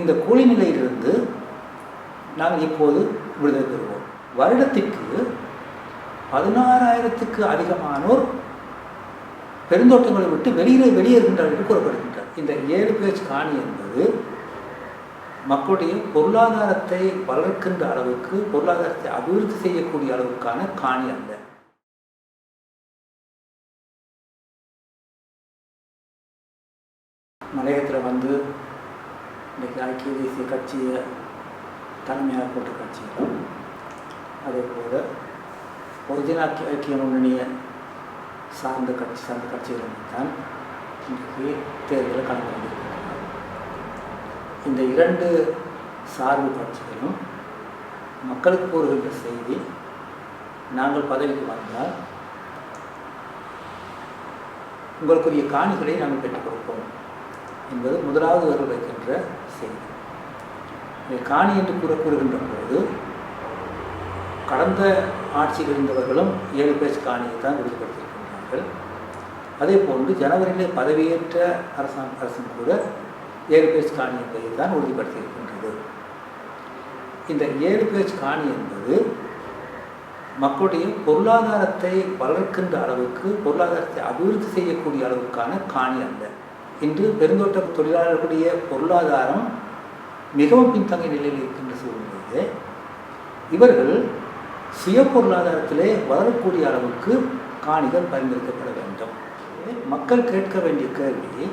இந்த கூலி நிலையிலிருந்து நாங்கள் இப்போது விடுதலை பெறுவோம். வருடத்திற்கு பதினாறாயிரத்துக்கு அதிகமானோர் பெருந்தோட்டங்களை விட்டு வெளியே வெளியேறுகின்றார் என்று கூறப்படுகின்றார் இந்த ஏழு பேஜ் காணி என்பது மக்களுடைய பொருளாதாரத்தை வளர்க்கின்ற அளவுக்கு பொருளாதாரத்தை அபிவிருத்தி செய்யக்கூடிய அளவுக்கான காணி அல்ல. மலையத்தில் வந்து இன்றைக்கு ஐக்கிய தேசிய கட்சியை தலைமையாக போட்ட கட்சிகளும் அதே போல் பொதுஜன ஐக்கிய ஐக்கிய முன்னணியை சார்ந்த கட்சி சார்ந்த கட்சிகள் தான் இன்றைக்கு தேர்தலில் கலந்து கொண்டிருக்கின்றன இந்த இரண்டு சார்பு கட்சிகளும் மக்களுக்கு கூறுகின்ற செய்தி நாங்கள் பதவிக்கு வந்தால் உங்களுக்குரிய காணிகளை நாங்கள் பெற்றுக் கொடுப்போம். என்பது முதலாவது அவர்கள் வைக்கின்ற செய்தி. இந்த காணி என்று கூற கூறுகின்ற போது கடந்த ஆட்சியில் இருந்தவர்களும் ஏழு பேர் காணியை தான் உறுதிப்படுத்தியிருக்கின்றார்கள். அதே போன்று ஜனவரியிலே பதவியேற்ற அரசாங்க அரசும் கூட ஏழு பேஜ் காணி என்பதை தான் உறுதிப்படுத்தியிருக்கின்றது. இந்த ஏழு பேஜ் காணி என்பது மக்களுடைய பொருளாதாரத்தை வளர்க்கின்ற அளவுக்கு பொருளாதாரத்தை அபிவிருத்தி செய்யக்கூடிய அளவுக்கான காணி அல்ல. இன்று பெருந்தோட்ட தொழிலாளர்களுடைய பொருளாதாரம் மிகவும் பின்தங்கிய நிலையில் இருக்கின்ற சூழ்நிலையிலே இவர்கள் சுய பொருளாதாரத்திலே வளரக்கூடிய அளவுக்கு காணிகள் பரிந்துரைக்கப்பட வேண்டும். மக்கள் கேட்க வேண்டிய கேள்வி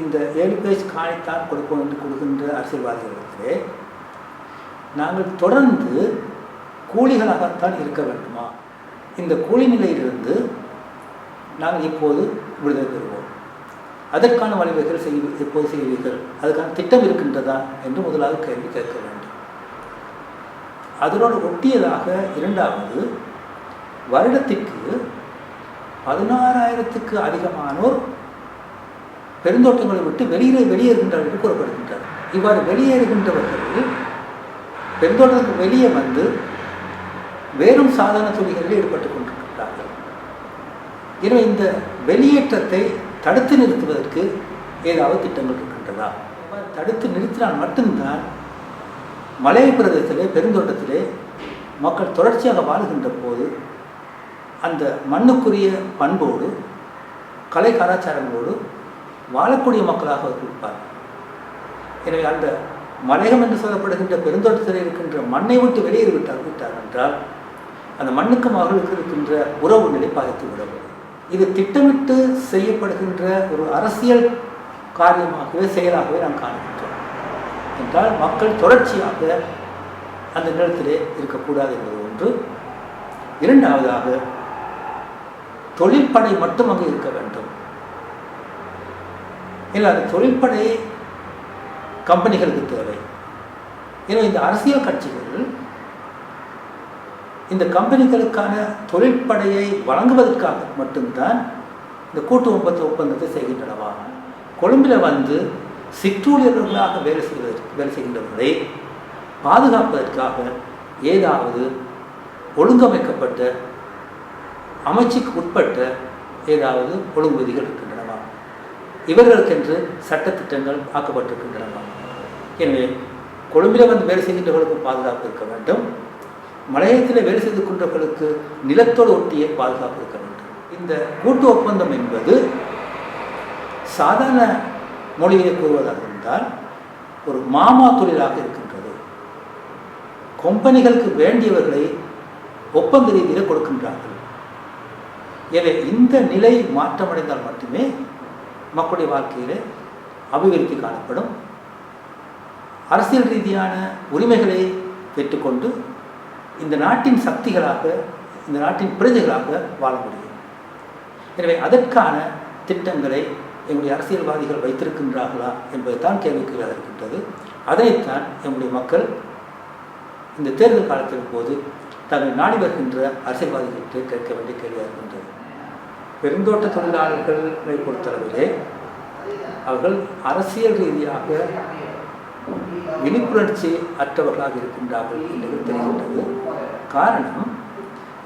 இந்த ஏழு பேஜ் காணித்தான் கொடுப்போம் என்று கொடுக்கின்ற அரசியல்வாதிகளுக்கு நாங்கள் தொடர்ந்து கூலிகளாகத்தான் இருக்க வேண்டுமா? இந்த கூலி நிலையிலிருந்து நாங்கள் இப்போது விடுதலை பெறுவோம். அதற்கான வழிவகைகள் செய் எப்போது செய்வீர்கள் அதுக்கான திட்டம் இருக்கின்றதா என்று முதலாவது கேள்வி கேட்க வேண்டும். அதனோடு ஒட்டியதாக இரண்டாவது வருடத்திற்கு பதினாறாயிரத்துக்கு அதிகமானோர் பெருந்தோட்டங்களை விட்டு வெளியே வெளியேறுகின்றார் என்று கூறப்படுகின்றார் இவ்வாறு வெளியேறுகின்றவர்கள் பெருந்தோட்டத்துக்கு வெளியே வந்து வேறும் சாதாரண தொழில்களில் ஈடுபட்டு கொண்டிருக்கின்றார்கள். எனவே இந்த வெளியேற்றத்தை தடுத்து நிறுத்துவதற்கு ஏதாவது திட்டங்கள் இருக்கின்றதா? தடுத்து நிறுத்தினால் மட்டும்தான் மலை பிரதேசத்திலே பெருந்தோட்டத்திலே மக்கள் தொடர்ச்சியாக வாழ்கின்ற போது அந்த மண்ணுக்குரிய பண்போடு கலை கலாச்சாரங்களோடு வாழக்கூடிய மக்களாக அவர்கள் இருப்பார்கள். எனவே அந்த மலையம் என்று சொல்லப்படுகின்ற பெருந்தோட்டத்தில் இருக்கின்ற மண்ணை விட்டு வெளியேறிவிட்டார் விட்டார் விட்டார் என்றால் அந்த மண்ணுக்கும் அவர்களுக்கு இருக்கின்ற உறவு நிலை பாதித்துவிடும் இது திட்டமிட்டு செய்யப்படுகின்ற ஒரு அரசியல் காரியமாகவே செயலாகவே நாம் காணுகின்றோம். என்றால் மக்கள் தொடர்ச்சியாக அந்த நிலத்திலே இருக்கக்கூடாது என்பது ஒன்று. இரண்டாவதாக தொழிற்படை மட்டும் அங்கே இருக்க வேண்டும். இல்லை அந்த தொழிற்படை கம்பெனிகளுக்கு தேவை. ஏன்னா இந்த அரசியல் கட்சிகள் இந்த கம்பெனிகளுக்கான தொழிற்படையை வழங்குவதற்காக மட்டும்தான் இந்த கூட்டு ஒப்பந்த ஒப்பந்தத்தை செய்கின்றனவா? கொழும்பில் வந்து சிற்றூழியர்களாக வேலை செய்வதற்கு வேலை செய்கின்றவர்களை பாதுகாப்பதற்காக ஏதாவது ஒழுங்கமைக்கப்பட்ட அமைச்சுக்கு உட்பட்ட ஏதாவது ஒழுங்கு விதிகள் இருக்கின்றனவா? இவர்களுக்கென்று சட்டத்திட்டங்கள் ஆக்கப்பட்டிருக்கின்றனவா? எனவே கொழும்பில் வந்து வேலை செய்கின்றவர்களுக்கு பாதுகாப்பு இருக்க வேண்டும். மலையத்தில் வேலை செய்து கொண்டவர்களுக்கு நிலத்தோடு ஒட்டியே பாதுகாப்பு இருக்க வேண்டும். இந்த கூட்டு ஒப்பந்தம் என்பது சாதாரண மொழியை கூறுவதாக இருந்தால் ஒரு மாமா தொழிலாக இருக்கின்றது. கம்பெனிகளுக்கு வேண்டியவர்களை ஒப்பந்த ரீதியில் கொடுக்கின்றார்கள். எனவே இந்த நிலை மாற்றமடைந்தால் மட்டுமே மக்களுடைய வாழ்க்கையில் அபிவிருத்தி காணப்படும். அரசியல் ரீதியான உரிமைகளை பெற்றுக்கொண்டு இந்த நாட்டின் சக்திகளாக இந்த நாட்டின் பிரஜைகளாக வாழ முடியும். எனவே அதற்கான திட்டங்களை எங்களுடைய அரசியல்வாதிகள் வைத்திருக்கின்றார்களா என்பதுதான் தான் இருக்கின்றது. அதைத்தான் எங்களுடைய மக்கள் இந்த தேர்தல் காலத்தின் போது தங்கள் நாடி வருகின்ற அரசியல்வாதிகளுக்கு கேட்க வேண்டிய கேள்வியாக இருக்கின்றது. பெருந்தோட்ட தொழிலாளர்களை பொறுத்தளவிலே அவர்கள் அரசியல் ரீதியாக விழிப்புணர்ச்சி அற்றவர்களாக இருக்கின்றார்கள் என்று தெரிகின்றது. காரணம்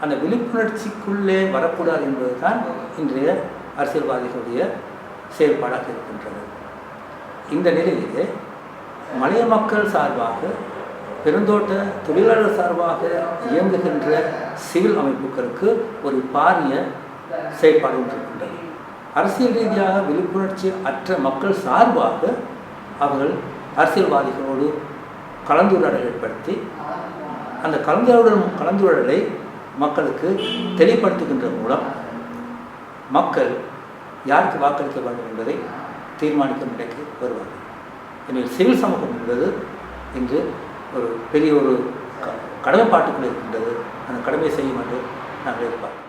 அந்த விழிப்புணர்ச்சிக்குள்ளே வரக்கூடாது என்பதுதான் இன்றைய அரசியல்வாதிகளுடைய செயல்பாடாக இருக்கின்றது. இந்த நிலையிலே மலைய மக்கள் சார்பாக பெருந்தோட்ட தொழிலாளர் சார்பாக இயங்குகின்ற சிவில் அமைப்புகளுக்கு ஒரு பாரிய செயற்பாடு இருக்கின்றது. அரசியல் ரீதியாக விழிப்புணர்ச்சி அற்ற மக்கள் சார்பாக அவர்கள் அரசியல்வாதிகளோடு கலந்துரையாடல் ஏற்படுத்தி அந்த கலந்துரையாடல் கலந்துரையாடலை மக்களுக்கு தெளிவுபடுத்துகின்ற மூலம் மக்கள் யாருக்கு வாக்களிக்க வேண்டும் என்பதை தீர்மானிக்கும் நிலைக்கு வருவார்கள். எனவே சிவில் சமூகம் என்பது இன்று ஒரு பெரிய ஒரு க கடமைப்பாட்டுக்குள் இருக்கின்றது. அந்த கடமை செய்யும் என்று நாங்கள் எதிர்பார்க்கிறோம்.